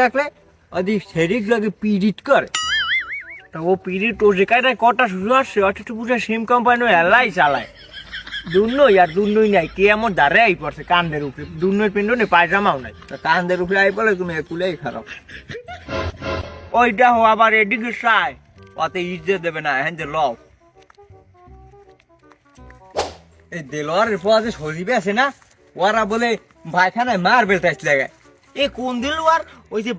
দেখলে অদি শরীর লাগে পিডিট করে। তা ও পিড়ি তো যেখানে কটা শুরু আসছে অথচ পুরো সিম কোম্পানি এলাই চালায়। দুর্নই আর দুর্নই নাই কে এমন দাঁড়ে আই পড়ছে কান্দের উপরে। দুর্নই পিন্ড নেই পায়জামাও নাই। তা কান্দের উপরে আই বলে তুমি একুলেই খারাপ। ওইটা হো আবার এদিকে সাই অতে ইজ্জত দেবে না হ্যাঁ যে এই দেলোয়ারের পর যে আছে না ওরা বলে ভাইখানায় মার লাগে কোন ওই যে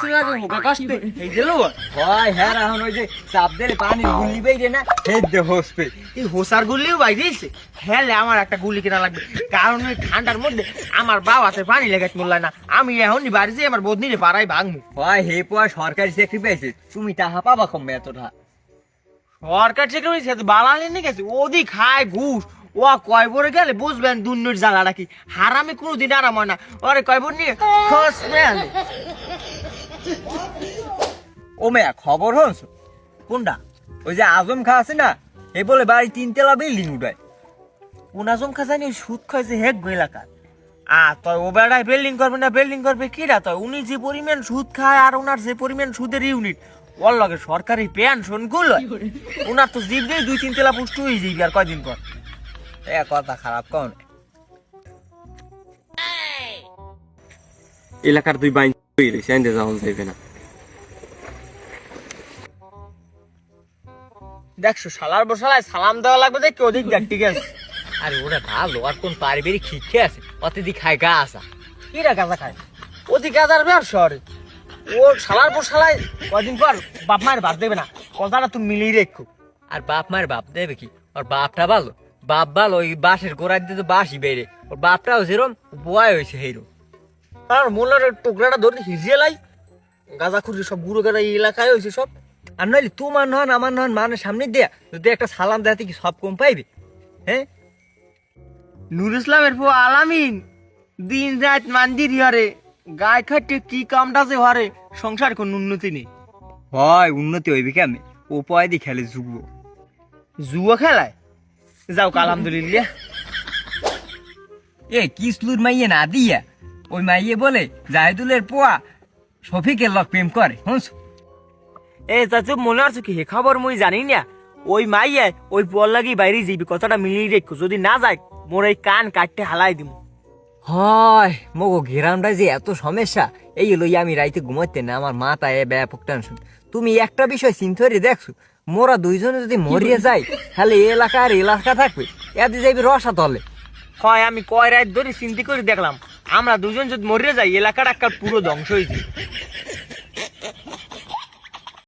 সিরা যে হোকা কাস্তে এই হয় হ্যাঁ এখন ওই যে চাপ দিলে পানি গুলি না দে এই হোসার গুলিও বাইরেছে হেলে আমার একটা গুলি কিনা লাগবে। কারণ ওই ঠান্ডার মধ্যে আমার বাবাতে পানি লেগে মূল্যায় না। আমি এখনই বাড়ি যাই, আমার বদনিরে পাড়াই ভাঙবো। হয়, হে পয় সরকারি চাকরি পেয়েছে। তুমি তাহা পাবা কমবে এতটা। সরকার ওই বালালে নিয়ে গেছে ওদি খায় ঘুষ। ও কয় গেলে বুঝবেন জ্বালাটা কি? আরাম হয় না। ওরে কয় নিয়ে ও মেয়া, খবর হনস কোনটা? ওই যে আজম খা আছে না, এ বলে বাড়ি তিনতলা বিল্ডিং উঠায়। কোন আজম খাজানি ওই সুদ খাইছে হেক এলাকার আ, তয় ও বেড়ায় বিল্ডিং করবে না, বিল্ডিং করবে কিরা তয়? উনি যে পরিমাণ সুদ খায় আর ওনার যে পরিমাণ সুদের ইউনিট ওর লগে সরকারি পেনশনগুলো ওনার তো জীব নেই দুই তিন তেলা পুষ্ট হয়ে যাইবে আর কয়দিন পর। এ কথা খারাপ কন এলাকার দুই বাইন যাওয়া যাইবে না। দেখছ শালার বসালায় সালাম দেওয়া লাগবে দেখি ওদিক দেখ ঠিক আছে? আরে ওরা ভালো আর কোন পারিবারিক শিক্ষা আছে? অতিথি খায় গা আসা কিরা গাঁজা খায়? ওদিক গাঁজার শহরে ও শালার বসালায় কয়দিন পর বাপ মায়ের ভাত দেবে না। কথাটা তুমি মিলিয়ে রেখো। আর বাপ মায়ের বাপ দেবে কি? ওর বাপটা ভালো। বাপ ভালো ওই বাঁশের গোড়ার দিয়ে তো বাঁশই বেড়ে ওর বাপটাও যেরম বয় হয়েছে হেরো আর মোলার টুকরাটা ধরে হিজিয়ে লাই। গাঁজা খুঁড়ি সব গুঁড়ো গাড়া এই এলাকায় হয়েছে সব। আর নইলে তোমার নহন আমার নহন মানে সামনে দেয়া যদি একটা সালাম দেয়াতে কি সব কম পাইবে। হ্যাঁ? নুর ইসলামের পো আলামিন দিন রাত মান্দির হরে গায়ে খাটে কি কামটা যে হরে সংসার কোন উন্নতি নেই। হয় উন্নতি হইবে কেমন? উপায় দি খেলে যুগ জুয়া খেলায়? যাও আলহামদুলিল্লাহ। এ কিসলুর মাইয়ে না দিয়া? ওই মাইয়ে বলে জাহিদুলের পোয়া শফিকের লক প্রেম করে হুঁস এ চাচু মনে আছে কি? হে খবর মুই জানি না। ওই মাইয়া ওই পর লাগি বাইরে যাইবি কথাটা মিলিয়ে রেখো। যদি না যায় মোর এই কান কাটতে হালাই দিব হয় মগো গ্রামটা যে এত সমস্যা। এই লই আমি রাইতে ঘুমাইতে না আমার মাথায় ব্যাপক টেনশন তুমি একটা বিষয় চিন্তা দেখছ মোরা দুইজনে যদি মরিয়ে যাই তাহলে এলাকা আর এলাকা থাকবে এদি যাইবে রসা তলে। হয় আমি কয় রাত ধরে চিন্তি করে দেখলাম আমরা দুজন যদি মরিয়ে যাই এলাকাটা একটা পুরো ধ্বংস হয়েছে